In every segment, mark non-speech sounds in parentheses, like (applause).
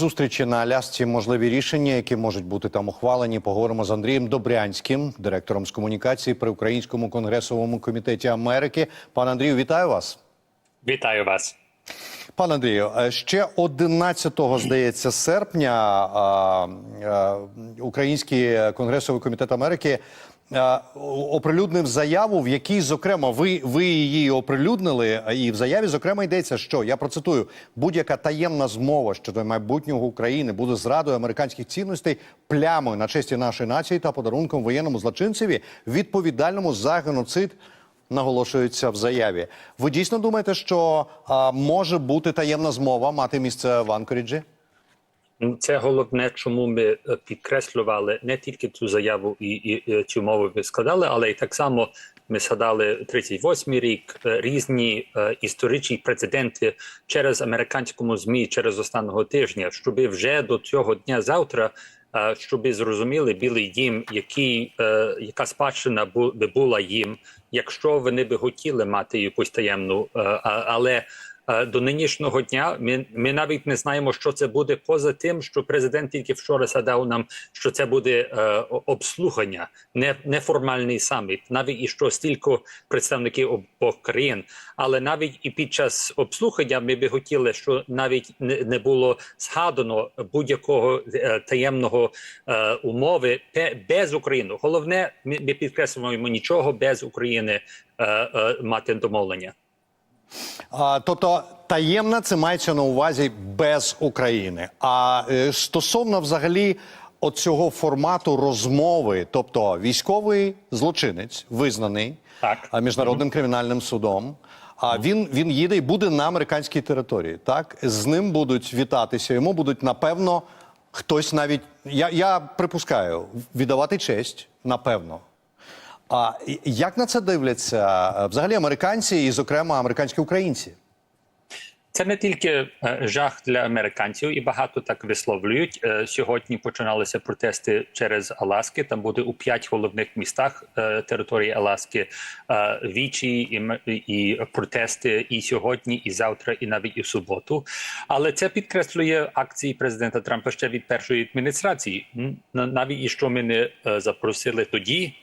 Зустрічі на Алясці можливі рішення, які можуть бути там ухвалені. Поговоримо з Андрієм Добрянським, директором з комунікації при Українському конгресовому комітеті Америки. Пане Андрію, вітаю вас. Вітаю вас. Пане Андрію, е, ще 11 здається серпня а, Український конгресовий комітет Америки оприлюднив заяву, в якій, зокрема, ви, ви її оприлюднили. І в заяві, зокрема, йдеться, що я процитую: будь-яка таємна змова щодо майбутнього України буде зрадою американських цінностей, плямою на честі нашої нації та подарунком воєнному злочинцеві, відповідальному за геноцид наголошується в заяві. Ви дійсно думаєте, що а, може бути таємна змова мати місце в Анкоріджі? Це головне, чому ми е, підкреслювали не тільки цю заяву і, і, і цю мову ви складали, але й так само ми згадали 38-й рік е, різні е, історичні прецеденти через американському змі через останнього тижня, щоб вже до цього дня завтра. е, Щоб зрозуміли білий дім, який е, яка спадщина бу, би була їм, якщо вони би хотіли мати якусь таємну, е, але Е, До нинішнього дня ми, ми навіть не знаємо, що це буде поза тим, що президент тільки вчора згадав нам, що це буде е, обслухання, не неформальний саміт, навіть і що стільки представників обох країн. Але навіть і під час обслухання ми би хотіли, що навіть не, не було згадано будь-якого е, таємного е, умови без України. Головне, ми, ми підкреслюємо нічого без України е, е, мати домовлення. А, тобто таємна це мається на увазі без України. А е, стосовно взагалі оцього формату розмови, тобто військовий злочинець визнаний Так. міжнародним кримінальним судом. А він, він їде і буде на американській території. Так з ним будуть вітатися. Йому будуть напевно хтось навіть я, я припускаю віддавати честь, напевно. А як на це дивляться е, взагалі американці і, зокрема, американські українці? Це не тільки е, жах для американців, і багато так висловлюють. Е, Сьогодні починалися протести через Аласки. Там буде у п'ять головних містах території Аласки вічі і, і протести і сьогодні, і завтра, і навіть і в суботу. Але це підкреслює акції президента Трампа ще від першої адміністрації. Навіть і що ми не запросили тоді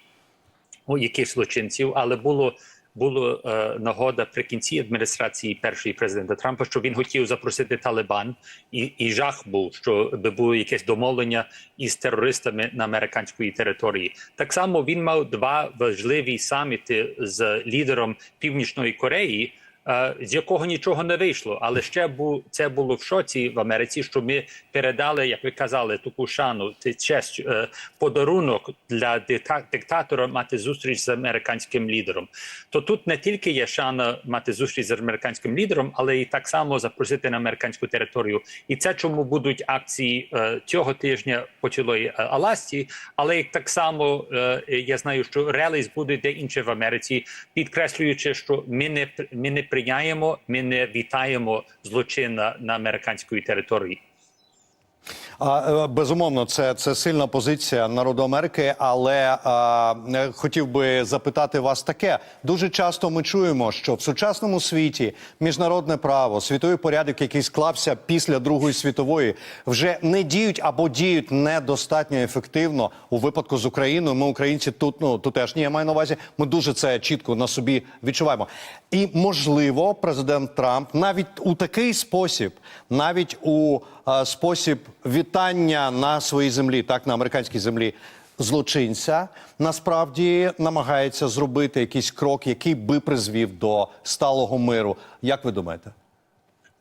у яких злочинців, але було. Було е, нагода при кінці адміністрації першої президента Трампа, що він хотів запросити Талибан, і, і жах був, що би було якесь домовлення із терористами на американської території. Так само він мав два важливі саміти з лідером Північної Кореї. Е, З якого нічого не вийшло, але ще бу це було в шоці в Америці, що ми передали, як ви казали, таку шану, честь е, подарунок для диктатора мати зустріч з американським лідером. То тут не тільки є шана мати зустріч з американським лідером, але і так само запросити на американську територію. І це чому будуть акції е, цього тижня по цілої Аласці, але так само я знаю, що реліз буде де інше в Америці, підкреслюючи, що ми не ми не прийняємо, ми не вітаємо злочина на американській території. А, е, безумовно, це, це сильна позиція народу Америки. Але а, е, хотів би запитати вас таке: дуже часто ми чуємо, що в сучасному світі міжнародне право, світовий порядок, який склався після Другої світової, вже не діють або діють недостатньо ефективно у випадку з Україною. Ми, українці, тут ну тутешні, я маю на увазі. Ми дуже це чітко на собі відчуваємо. І можливо, президент Трамп навіть у такий спосіб, навіть у е, спосіб вітання на своїй землі, так на американській землі. Злочинця насправді намагається зробити якийсь крок, який би призвів до сталого миру. Як ви думаєте?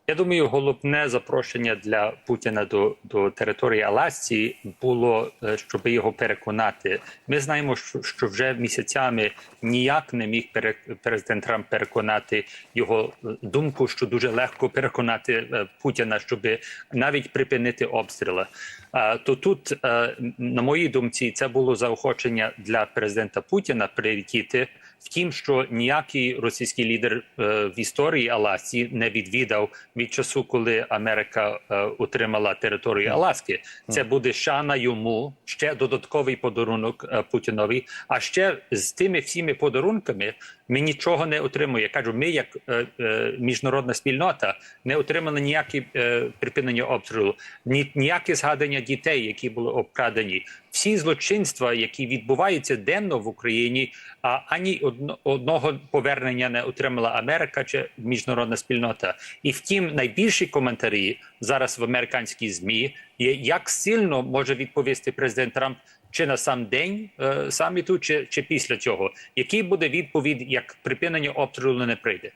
Я думаю, головне запрошення для Путіна до, до території Аласці було, е, щоб його переконати. Ми знаємо, що, що вже місяцями ніяк не міг президент Трамп переконати його е, думку, що дуже легко переконати е, Путіна, щоб навіть припинити обстріли. То тут, на моїй думці, це було заохочення для президента Путіна прилетіти в тім, що ніякий російський лідер е, в історії Аласі не відвідав від часу, коли Америка е, отримала територію Аласки. Це буде шана йому ще додатковий подарунок е, Путінові. А ще з тими всіми подарунками ми нічого не отримуємо. Я кажу, ми, як е, е, міжнародна спільнота, не отримали ніякі е, припинення обстрілу, ні ніякі згадання дітей, які були обкрадені. Всі злочинства, які відбуваються денно в Україні, а ані одно, одного повернення не отримала Америка чи міжнародна спільнота. І втім, найбільші коментарі зараз в американській змі є як сильно може відповісти президент Трамп. Чи на сам день е, саміту, чи, чи після цього, який буде відповідь, як припинення обстрілу не прийде?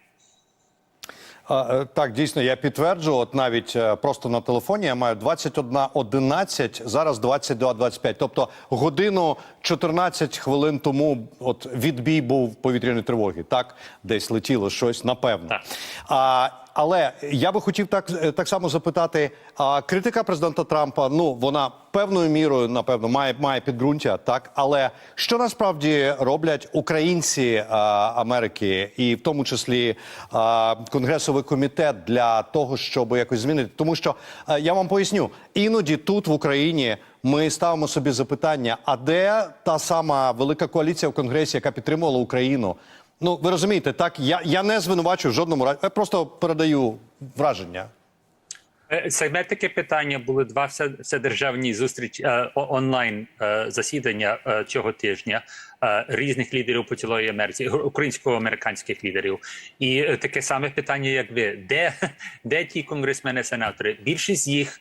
А, е, Так, дійсно, я підтверджу. От навіть е, просто на телефоні я маю 21.11, зараз 22.25. Тобто годину 14 хвилин тому от відбій був повітряної тривоги. Так, десь летіло щось, напевно. Так. А, але я би хотів так, е, так само запитати: а, критика президента Трампа, ну вона певною мірою, напевно, має, має підґрунтя, так. Але що насправді роблять українці а, Америки, і в тому числі а, Конгресовий комітет для того, щоб якось змінити? Тому що а, я вам поясню, іноді тут в Україні. Ми ставимо собі запитання: а де та сама велика коаліція в Конгресі, яка підтримувала Україну? Ну, ви розумієте, так я, я не звинувачую в жодному разі. Я просто передаю враження. Е, Саме таке питання були два вседержавні зустрічі е, онлайн е, засідання цього тижня різних лідерів по цілої Америці, українсько-американських лідерів. І таке саме питання, як ви, де, (laughs) де ті конгресмени, сенатори? Більшість їх.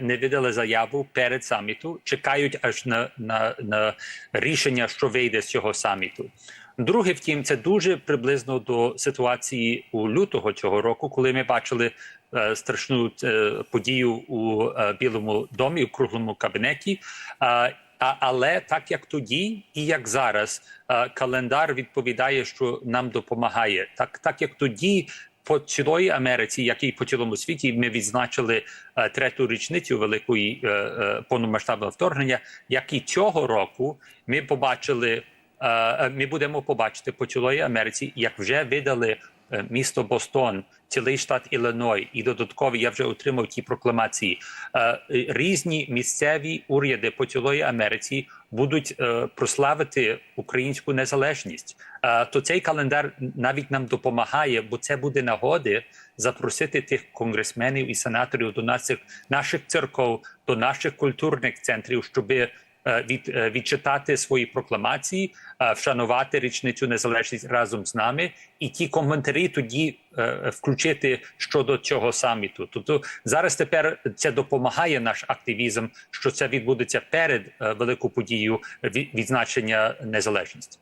Не видали заяву перед саміту, чекають аж на, на, на рішення, що вийде з цього саміту. Друге, втім, це дуже приблизно до ситуації у лютого цього року, коли ми бачили е, страшну е, подію у е, Білому домі, у круглому кабінеті. А, але так як тоді і як зараз, е, календар відповідає, що нам допомагає. Так, так як тоді. По цілої Америці, як і по цілому світі, ми відзначили е, третю річницю великої е, е, повномасштабного вторгнення. Як і цього року, ми побачили е, е, ми будемо побачити по цілої Америці, як вже видали е, місто Бостон, цілий штат Іллиной, і додатково я вже отримав ті прокламації. Е, е, Різні місцеві уряди по цілої Америці будуть е, прославити українську незалежність. Е, То цей календар навіть нам допомагає, бо це буде нагоди запросити тих конгресменів і сенаторів до наших наших церков, до наших культурних центрів, щоби е, від, е, відчитати свої прокламації, е, вшанувати річницю незалежність разом з нами, і ті коментарі тоді е, включити щодо цього саміту. Тобто зараз тепер це допомагає наш активізм, що це відбудеться перед е, великою подією від- відзначення незалежності.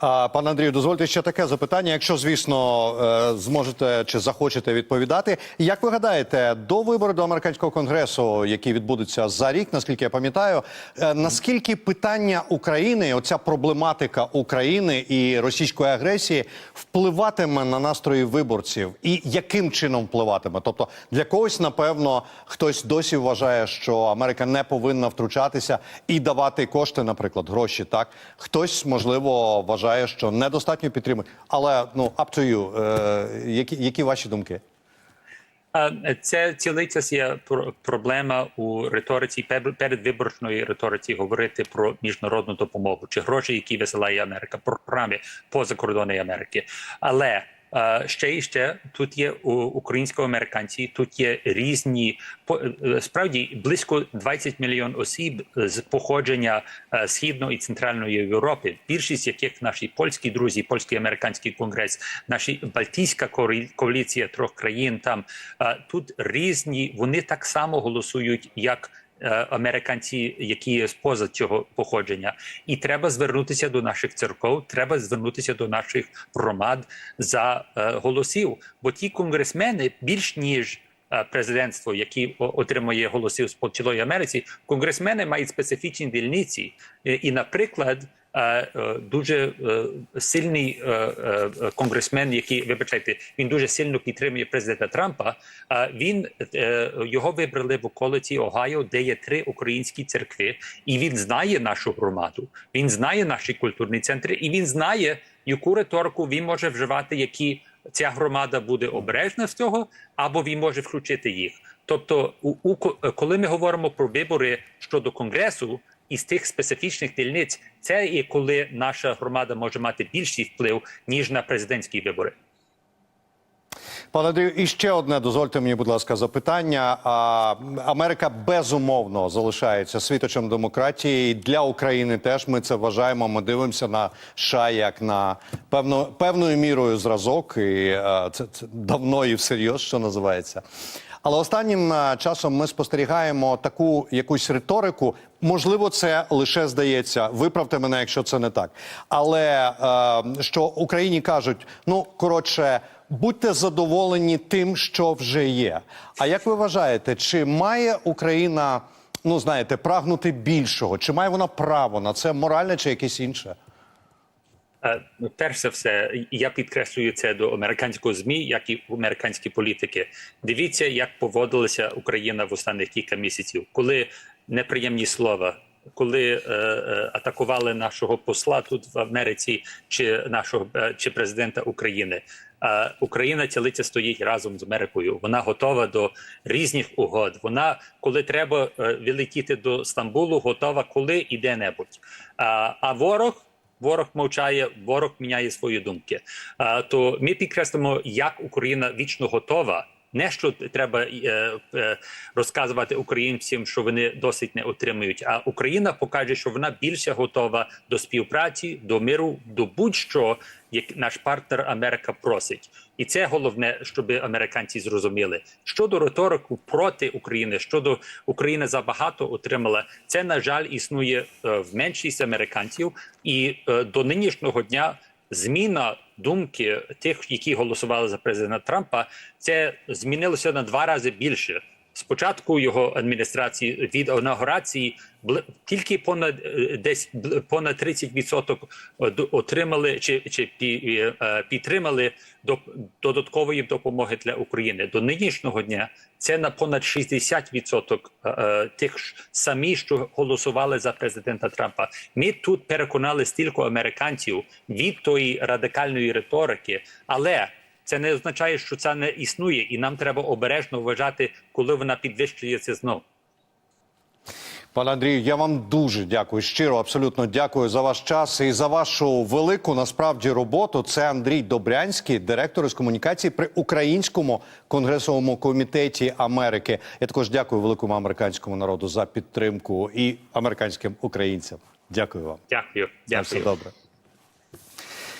Пане Андрію, дозвольте ще таке запитання, якщо, звісно, е, зможете чи захочете відповідати. Як ви гадаєте, до вибору до американського конгресу, який відбудеться за рік, наскільки я пам'ятаю, е, наскільки питання України, оця проблематика України і російської агресії впливатиме на настрої виборців, і яким чином впливатиме? Тобто для когось, напевно, хтось досі вважає, що Америка не повинна втручатися і давати кошти, наприклад, гроші. Так хтось можливо вважає, що недостатньо підтримує. Але ну up. Е, які, які ваші думки? Е, Це цілиця є про- проблема у риториці пер- передвиборчної риториці говорити про міжнародну допомогу чи гроші, які висилає Америка, програми поза кордони Америки. Але ще і ще тут є українсько-американці, тут є різні е, справді близько 20 мільйон осіб з походження е, східної і центральної Європи. Більшість яких наші польські друзі, польський американський конгрес, наші Балтійська коалі- коаліція трьох країн. Там тут різні вони так само голосують як. Е, Американці, які є поза цього походження, і треба звернутися до наших церков, треба звернутися до наших громад за е, голосів. Бо ті конгресмени більш ніж е, президентство, які отримує голосів з Америці, конгресмени мають специфічні дільниці. І, наприклад, дуже е, сильний е, е, конгресмен, який вибачайте, він дуже сильно підтримує президента Трампа. Е, Він е, його вибрали в околиці Огайо, де є три українські церкви, і він знає нашу громаду. Він знає наші культурні центри, і він знає, яку риторику він може вживати, які ця громада буде обережна з цього, або він може включити їх. Тобто, у, у коли ми говоримо про вибори щодо конгресу із тих специфічних дільниць, це є коли наша громада може мати більший вплив ніж на президентські вибори. Пане Андрію, і ще одне дозвольте мені, будь ласка, запитання. А, Америка безумовно залишається світочем демократії. І Для України теж ми це вважаємо. Ми дивимося на США як на певно, певною мірою зразок, і а, це, це давно і всерйоз, що називається. Але останнім часом ми спостерігаємо таку якусь риторику. Можливо, це лише здається. Виправте мене, якщо це не так. Але е, що Україні кажуть, ну коротше. Будьте задоволені тим, що вже є. А як ви вважаєте, чи має Україна, ну знаєте, прагнути більшого? Чи має вона право на це моральне чи якесь інше? Е, ну, Перш за все, я підкреслюю це до американського змі, як і американські політики. Дивіться, як поводилася Україна в останніх кілька місяців, коли неприємні слова. Коли е, е, атакували нашого посла тут в Америці, чи нашого е, чи президента України, е, Україна цілиця стоїть разом з Америкою. Вона готова до різних угод. Вона, коли треба е, вилетіти до Стамбулу, готова коли і де-небудь. А, а ворог ворог мовчає, ворог міняє свої думки. А, то ми підкреслимо, як Україна вічно готова. Не що треба е, е, розказувати українцям, що вони досить не отримують. А Україна покаже, що вона більше готова до співпраці, до миру, до будь-що, як наш партнер Америка просить, і це головне, щоб американці зрозуміли. Щодо риторику проти України, щодо України забагато отримала, це на жаль існує е, в меншість американців, і до нинішнього дня зміна думки тих, які голосували за президента Трампа, це змінилося на два рази більше. Спочатку його адміністрації від інаугурації тільки понад е, десь понад 30% од- отримали чи, чи пі- е, підтримали до додаткової допомоги для України. До нинішнього дня це на понад 60% е, е, тих ж самі, що голосували за президента Трампа. Ми тут переконали стільки американців від тої радикальної риторики, але це не означає, що це не існує, і нам треба обережно вважати, коли вона підвищується знов. Пане Андрію, я вам дуже дякую. Щиро, абсолютно дякую за ваш час і за вашу велику насправді роботу. Це Андрій Добрянський, директор із комунікації при Українському конгресовому комітеті Америки. Я також дякую великому американському народу за підтримку і американським українцям. Дякую вам. Дякую. На все добре.